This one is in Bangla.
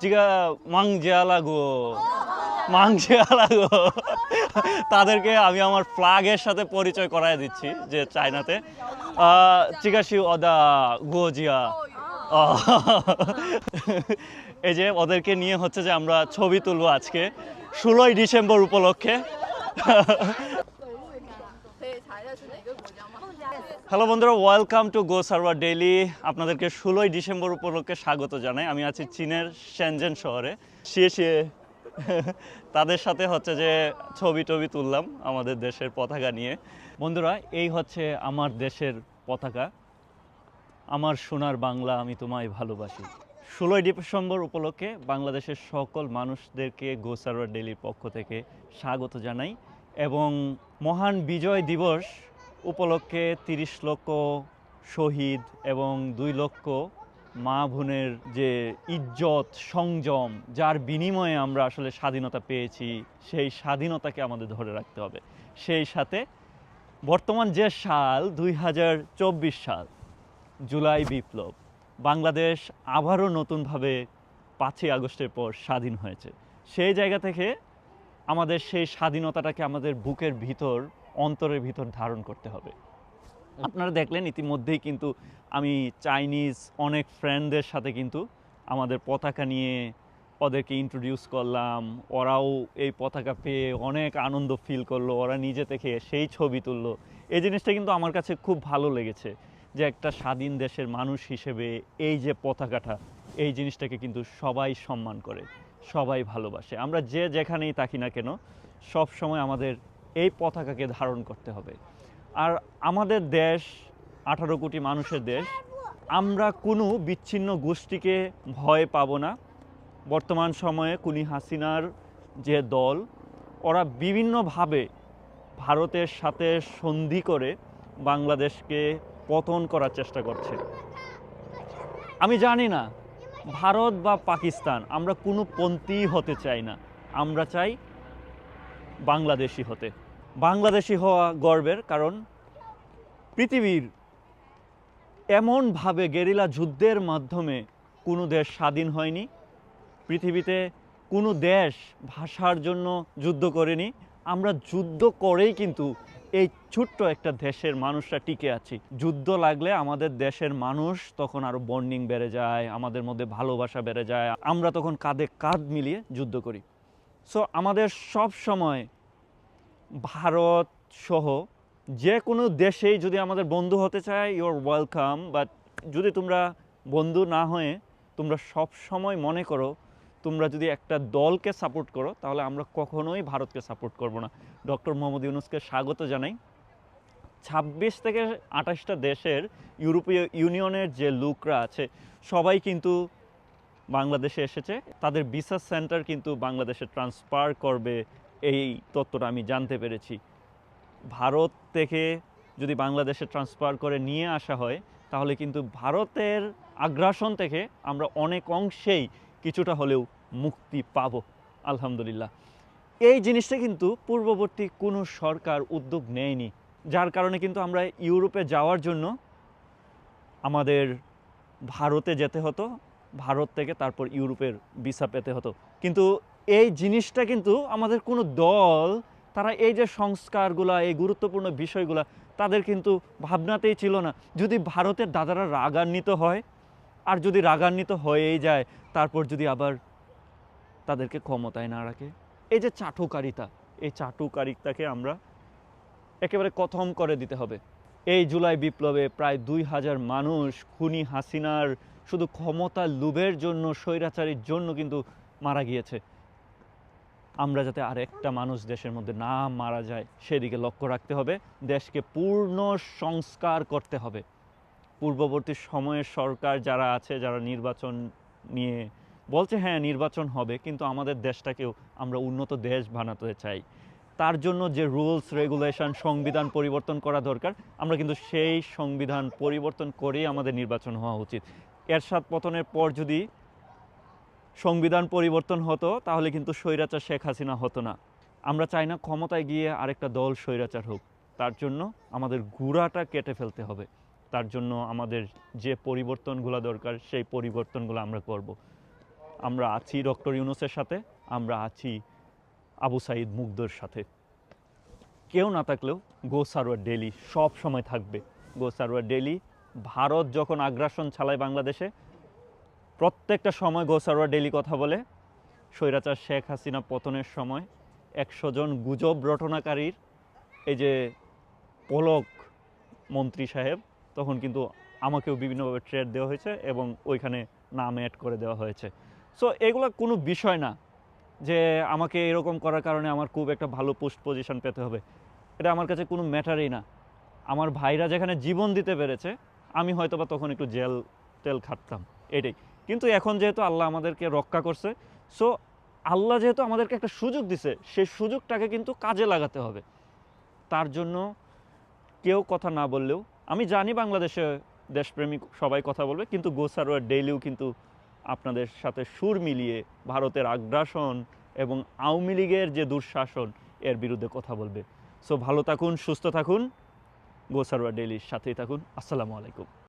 জিগা মাংজিয়ালাগো। মাংজিয়ালাগো। তাদেরকে আমি আমার ফ্ল্যাগের সাথে পরিচয় করায় দিচ্ছি, যে চায়নাতে। চিকাশি অদা গোজিয়া এই যে ওদেরকে নিয়ে হচ্ছে যে আমরা ছবি তুলবো আজকে, ষোলোই ডিসেম্বর উপলক্ষে। হ্যালো বন্ধুরা welcome to go server daily আপনাদেরকে ষোলোই ডিসেম্বর উপলক্ষে স্বাগত জানাই। আমি আছি চীনের শেনজেন শহরে। শিয়ে শিয়ে তাদের সাথে হচ্ছে যে ছবি টবি তুললাম আমাদের দেশের পতাকা নিয়ে। বন্ধুরা, এই হচ্ছে আমার দেশের পতাকা। আমার সোনার বাংলা আমি তোমায় ভালোবাসি। ষোলোই ডিসেম্বর উপলক্ষে বাংলাদেশের সকল মানুষদেরকে গো সার্ভার ডেলির পক্ষ থেকে স্বাগত জানাই। এবং মহান বিজয় দিবস উপলক্ষে তিরিশ লক্ষ শহীদ এবং দুই লক্ষ মা বোনের যে ইজ্জত, সংযম, যার বিনিময়ে আমরা আসলে স্বাধীনতা পেয়েছি, সেই স্বাধীনতাকে আমাদের ধরে রাখতে হবে। সেই সাথে বর্তমান যে সাল, দুই হাজার চব্বিশ সাল, জুলাই বিপ্লব, বাংলাদেশ আবারও নতুনভাবে পাঁচই আগস্টের পর স্বাধীন হয়েছে। সেই জায়গা থেকে আমাদের সেই স্বাধীনতাটাকে আমাদের বুকের ভিতর, অন্তরের ভিতর ধারণ করতে হবে। আপনারা দেখলেন ইতিমধ্যেই কিন্তু আমি চাইনিজ অনেক ফ্রেন্ডদের সাথে কিন্তু আমাদের পতাকা নিয়ে ওদেরকে ইন্ট্রোডিউস করলাম। ওরাও এই পতাকা পেয়ে অনেক আনন্দ ফিল করল। ওরা নিজে থেকে সেই ছবি তুললো। এই জিনিসটা কিন্তু আমার কাছে খুব ভালো লেগেছে যে একটা স্বাধীন দেশের মানুষ হিসেবে এই যে পতাকাটা, এই জিনিসটাকে কিন্তু সবাই সম্মান করে। সবাই ভালোবাসে। আমরা যে যেখানেই থাকি না কেন, সব সময় আমাদের এই পতাকাকে ধারণ করতে হবে। আর আমাদের দেশ, আঠারো কোটি মানুষের দেশ, আমরা কোনো বিচ্ছিন্ন গোষ্ঠীকে ভয় পাবো না। বর্তমান সময়ে কুনি হাসিনার যে দল, ওরা বিভিন্নভাবে ভারতের সাথে সন্ধি করে বাংলাদেশকে পতন করার চেষ্টা করছে। আমি জানি না ভারত বা পাকিস্তান, আমরা কোনো পন্থী হতে চাই না। আমরা চাই বাংলাদেশি হতে। বাংলাদেশি হওয়া গর্বের কারণ, পৃথিবীর এমনভাবে গেরিলা যুদ্ধের মাধ্যমে কোনো দেশ স্বাধীন হয়নি, পৃথিবীতে কোনো দেশ ভাষার জন্য যুদ্ধ করেনি। আমরা যুদ্ধ করেই কিন্তু এই ছোট্ট একটা দেশের মানুষরা টিকে আছি। যুদ্ধ লাগলে আমাদের দেশের মানুষ তখন আরও বন্ডিং বেড়ে যায়, আমাদের মধ্যে ভালোবাসা বেড়ে যায়। আমরা তখন কাঁধে কাঁধ মিলিয়ে যুদ্ধ করি। সো আমাদের সব সময় ভারত সহ যে কোনো দেশেই যদি আমাদের বন্ধু হতে চায় ইউর ওয়েলকাম বাট যদি তোমরা বন্ধু না হয়ে তোমরা সব সময় মনে করো, তোমরা যদি একটা দলকে সাপোর্ট করো, তাহলে আমরা কখনোই ভারতকে সাপোর্ট করব না। ডক্টর মোহাম্মদ ইউনুসকে স্বাগত জানাই। ছাব্বিশ থেকে আঠাশটা দেশের ইউরোপীয় ইউনিয়নের যে লোকরা আছে, সবাই কিন্তু বাংলাদেশে এসেছে। তাদের ভিসা সেন্টার কিন্তু বাংলাদেশে ট্রান্সফার করবে এই তত্ত্বটা আমি জানতে পেরেছি। ভারত থেকে যদি বাংলাদেশে ট্রান্সফার করে নিয়ে আসা হয়, তাহলে কিন্তু ভারতের আগ্রাসন থেকে আমরা অনেক অংশেই কিছুটা হলেও মুক্তি পাব। আলহামদুলিল্লাহ। এই জিনিসটা কিন্তু পূর্ববর্তী কোনো সরকার উদ্যোগ নেয়নি, যার কারণে কিন্তু আমরা ইউরোপে যাওয়ার জন্য আমাদের ভারতে যেতে হতো, ভারত থেকে তারপর ইউরোপের ভিসা পেতে হতো। কিন্তু এই জিনিসটা কিন্তু আমাদের কোনো দল, তারা এই যে সংস্কারগুলা, এই গুরুত্বপূর্ণ বিষয়গুলা, তাদের কিন্তু ভাবনাতেই ছিল না। যদি ভারতের দাদারা রাগান্বিত হয়, আর যদি রাগান্বিত হয়েই যায়, তারপর যদি আবার তাদেরকে ক্ষমতায় না রাখে এই যে চাটুকারিতা, এই চাটুকারিতাকে আমরা একেবারে কথম করে দিতে হবে। এই জুলাই বিপ্লবে প্রায় দুই হাজার মানুষ, খুনি হাসিনার শুধু ক্ষমতার লোভের জন্য, স্বৈরাচারীর জন্য কিন্তু মারা গিয়েছে। আমরা যাতে আর একটা মানুষ দেশের মধ্যে না মারা যায়, সেদিকে লক্ষ্য রাখতে হবে। দেশকে পূর্ণ সংস্কার করতে হবে। পূর্ববর্তী সময়ের সরকার যারা আছে, যারা নির্বাচন নিয়ে বলছে হ্যাঁ নির্বাচন হবে, কিন্তু আমাদের দেশটাকেও আমরা উন্নত দেশ বানাতে চাই। তার জন্য যে রুলস, রেগুলেশন, সংবিধান পরিবর্তন করা দরকার, আমরা কিন্তু সেই সংবিধান পরিবর্তন করেই আমাদের নির্বাচন হওয়া উচিত। এরশাদ পতনের পর যদি সংবিধান পরিবর্তন হতো, তাহলে কিন্তু স্বৈরাচার শেখ হাসিনা হতো না। আমরা চাই না ক্ষমতায় গিয়ে আরেকটা দল স্বৈরাচার হোক। তার জন্য আমাদের গুড়াটা কেটে ফেলতে হবে। তার জন্য আমাদের যে পরিবর্তনগুলো দরকার, সেই পরিবর্তনগুলো আমরা করব। আমরা আছি ডক্টর ইউনুসের সাথে, আমরা আছি আবু সাইদ মুগ্ধর সাথে। কেউ না থাকলেও গো সারোয়ার ডেলি সব সময় থাকবে। গো সারোয়ার ডেলি ভারত যখন আগ্রাসন চালায় বাংলাদেশে, প্রত্যেকটা সময় গো সারোয়ার ডেলি কথা বলে। স্বৈরাচার শেখ হাসিনা পতনের সময় একশো জন গুজব রটনাকারীর, এই যে পলক মন্ত্রী সাহেব, তখন কিন্তু আমাকেও বিভিন্নভাবে ট্রেড দেওয়া হয়েছে এবং ওইখানে নাম অ্যাড করে দেওয়া হয়েছে। সো এগুলো কোনো বিষয় না যে আমাকে এরকম করার কারণে আমার খুব একটা ভালো পোস্ট পজিশন পেতে হবে। এটা আমার কাছে কোনো ম্যাটারই না। আমার ভাইরা যেখানে জীবন দিতে পেরেছে, আমি হয়তো বা তখন একটু জেল তেল খাটতাম, এটাই। কিন্তু এখন যেহেতু আল্লাহ আমাদেরকে রক্ষা করছে সো আল্লাহ যেহেতু আমাদেরকে একটা সুযোগ দিছে, সেই সুযোগটাকে কিন্তু কাজে লাগাতে হবে। তার জন্য কেউ কথা না বললেও, আমি জানি বাংলাদেশে দেশপ্রেমিক সবাই কথা বলবে, কিন্তু গোসারোয়ার ডেইলিও কিন্তু আপনাদের সাথে সুর মিলিয়ে ভারতের আগ্রাসন এবং আওয়ামী লীগের যে দুঃশাসন, এর বিরুদ্ধে কথা বলবে। সো ভালো থাকুন, সুস্থ থাকুন। গোসারওয়া ডেইলির সাথেই থাকুন। আসসালামু আলাইকুম।